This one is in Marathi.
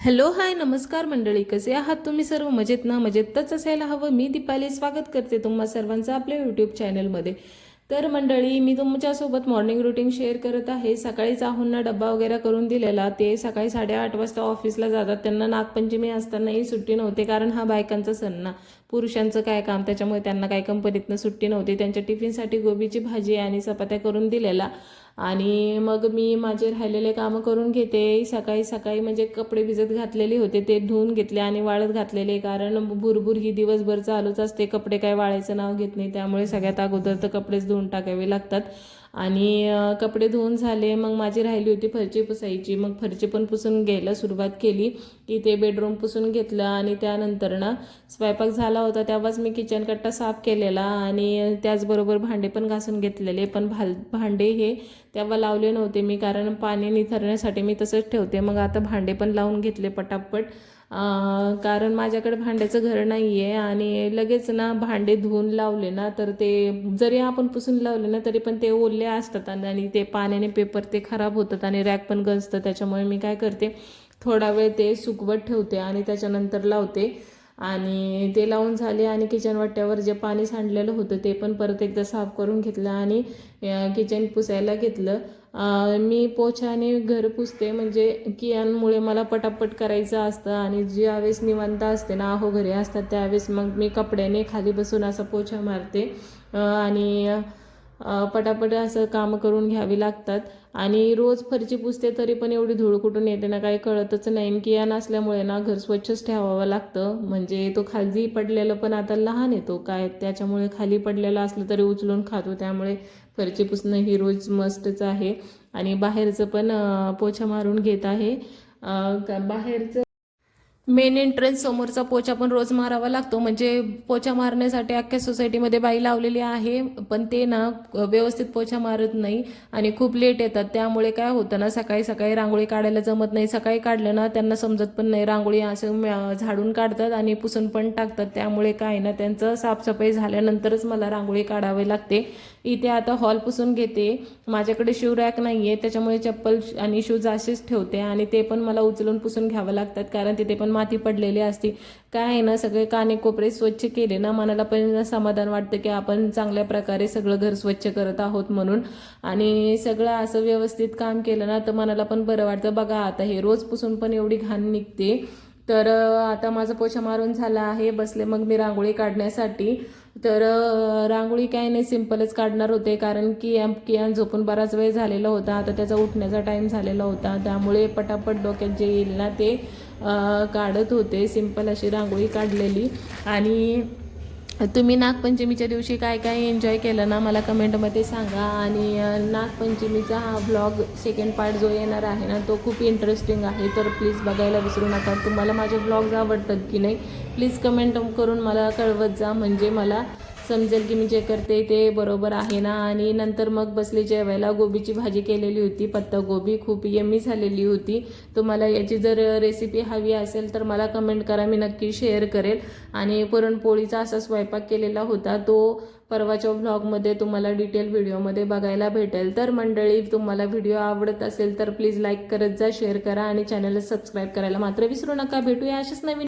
हॅलो हाय नमस्कार मंडळी. कसे आहात तुम्ही सर्व? मजेत ना? मजेतच असायला हवं. मी दीपाली स्वागत करते तुम्हा सर्वांचं आपल्या यूट्यूब चॅनलमध्ये तर मंडळी मी तुमच्यासोबत मॉर्निंग रुटीन शेअर करत आहे. सकाळी चाहूंना डब्बा वगैरे करून दिलेला. ते सकाळी साडेआठ वाजता ऑफिसला जातात. त्यांना नागपंचमी असतानाही सुट्टी नव्हती कारण हा बायकांचा सण ना. पुरुषांचं काय काम? त्याच्यामुळे त्यांना काही कंपनीतनं सुट्टी नव्हती. त्यांच्या टिफिनसाठी गोबीची भाजी आणि चपात्या करून दिलेला. आणि मग मी माझे राहिलेले कामं करून घेते. सकाळी सकाळी म्हणजे कपडे भिजत घातलेले होते ते धुवून घेतले आणि वाळत घातलेले. कारण भुरभुर ही दिवसभर चालूच असते. कपडे काय वाळायचं नाव घेत नाही. त्यामुळे सगळ्यात अगोदर तर कपडेच धुवून टाकावे लागतात. आणि कपडे धुवून झाले. मग माझी राहिली होती फरची पुसायची. मग फरची पण पुसून घ्यायला सुरुवात केली की ते बेडरूम पुसून घेतलं आणि त्यानंतर ना स्वयंपाक झाला होता. तेव्हाच मी किचन कट्टा साफ केलेला आणि त्याचबरोबर भांडे पण घासून घेतलेले. पण भाल भांडे हे तेव्हा लावले नव्हते मी कारण पाणी निथरण्यासाठी मी तसंच ठेवते. मग आता भांडे पण लावून घेतले पटापट. कारण माझ्याकडे भांड्याचं घर नाही आहे आणि लगेच ना भांडे धुवून लावले ना तर ते जरी आपण पुसून लावले ना तरी पण ते ओले असतात आणि आणि ते पाण्याने पेपर ते खराब होतात आणि रॅक पण गंजतं त्याच्यामुळे मी काय करते थोडा वेळ ते सुकवत ठेवते आणि त्याच्यानंतर लावते. आणि ते लावून झाले आणि किचन वाट्यावर जे पाणी सांडलेलं होतं ते पण परत एकदा साफ करून घेतलं आणि किचन पुसायला घेतलं. मी पोछाने घर पुसते. म्हणजे कियांमुळे मला पटापट करायचं असतं आणि ज्यावेळेस निवांत असते ना अहो घरी असतात त्यावेळेस मग मी कपड्याने खाली बसून असा पोछा मारते. आणि पटापट असं कामं करून घ्यावी लागतात. आणि रोज फरची पुसते तरी पण एवढी धूळ कुठून येते ना काही कळतच नाही. किया नसल्यामुळे ना घर स्वच्छच ठेवावं लागतं. म्हणजे तो खाली पडलेलं पण आता लहान येतो काय त्याच्यामुळे खाली पडलेलं असलं तरी उचलून खातो. त्यामुळे फरची पुसणं ही रोज मस्टच आहे. आणि बाहेरचं पण पोछा मारून घेत आहे. का- बाहेरचं मेन एंट्रन्स समोरचा पोछा पण रोज मारावा लागतो. म्हणजे पोछा मारण्यासाठी अख्ख्या सोसायटीमध्ये बाई लावलेली आहे. पण ते ना व्यवस्थित पोछा मारत नाही आणि खूप लेट येतात. त्यामुळे काय होतं ना सकाळी सकाळी रांगोळी काढायला जमत नाही. सकाळी काढलं ना त्यांना समजत पण नाही. रांगोळी असं झाडून काढतात आणि पुसून पण टाकतात. त्यामुळे काय ना त्यांचं साफसफाई झाल्यानंतरच मला रांगोळी काढावी लागते. इथे आता हॉल पुसून घेते. माझ्याकडे शू रॅक नाही आहे त्याच्यामुळे चप्पल आणि शूज असेच ठेवते आणि ते पण मला उचलून पुसून घ्यावं लागतात. कारण तिथे पण माती पडलेली असते. काय आहे ना सगळे काने कोपरे स्वच्छ केले ना मनाला पण समाधान वाटतं की आपण चांगल्या प्रकारे सगळं घर स्वच्छ करत आहोत म्हणून. आणि सगळं असं व्यवस्थित काम केलं ना तर मनाला पण बरं वाटतं. बघा आता हे रोज पुसून पण एवढी घाण निघते. तर आता माझा पोछा मारून झाला आहे. बसले मग मी रांगोळी काढण्यासाठी. तर रांगोळी काय नाही सिम्पलच काढणार होते. कारण की एम कियान झोपून बराच वेळ झालेला होता. आता त्याचा उठण्याचा टाईम झालेला होता. त्यामुळे पटापट डोक्यात जे येईल ना ते काढत होते. सिंपल अशी रांगोळी काढलेली. आणि तुम्ही नागपंचमीच्या दिवशी काय काय एन्जॉय केलं ना मला कमेंटमध्ये सांगा. आणि नागपंचमीचा हा ब्लॉग सेकंड पार्ट जो येणार आहे ना तो खूप इंटरेस्टिंग आहे. तर प्लीज बघायला विसरू नका. तुम्हाला माझे ब्लॉग्स आवडतात की नाही प्लीज कमेंट करून मला कळवत जा. म्हणजे मला समजेल की मी जे करते ते बरोबर आहे ना? आणि नंतर मग बसले जेवायला गोबीची भाजी केलेली होती पत्ता गोबी खूप यमी झालेली होती. तुम्हाला याची जर रेसिपी हवी असेल तर मला कमेंट करा मी नक्की शेअर करेल. आणि पुरणपोळीचा असा स्वयंपाक केलेला होता तो परवाच्या व्लॉगमध्ये तुम्हाला डिटेल व्हिडिओमध्ये बघायला भेटेल. तर मंडळी तुम्हाला व्हिडिओ आवडत असेल तर प्लीज लाईक करत जा शेअर करा आणि चॅनलला सबस्क्राईब करायला मात्र विसरू नका. भेटूया अशाच नवीन